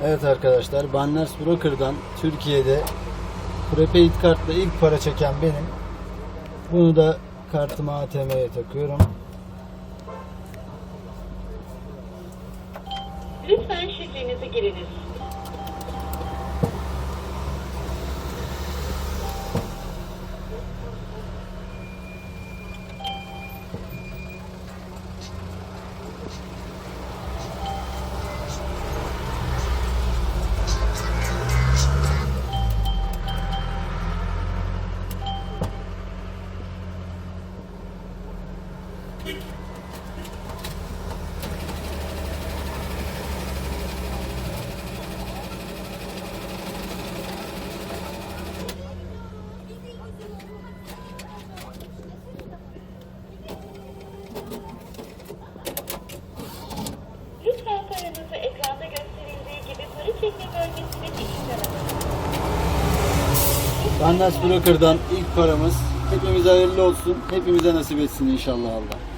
Evet arkadaşlar, Banners Broker'dan Türkiye'de prepaid kartla ilk para çeken benim. Bunu da kartıma ATM'ye takıyorum. Lütfen şifrenizi giriniz. Lütfen paranızı ekranda gösterildiği gibi para çekme bölgesine. Banners Broker'dan ilk paramız. Hepimize hayırlı olsun. Hepimize nasip etsin inşallah Allah.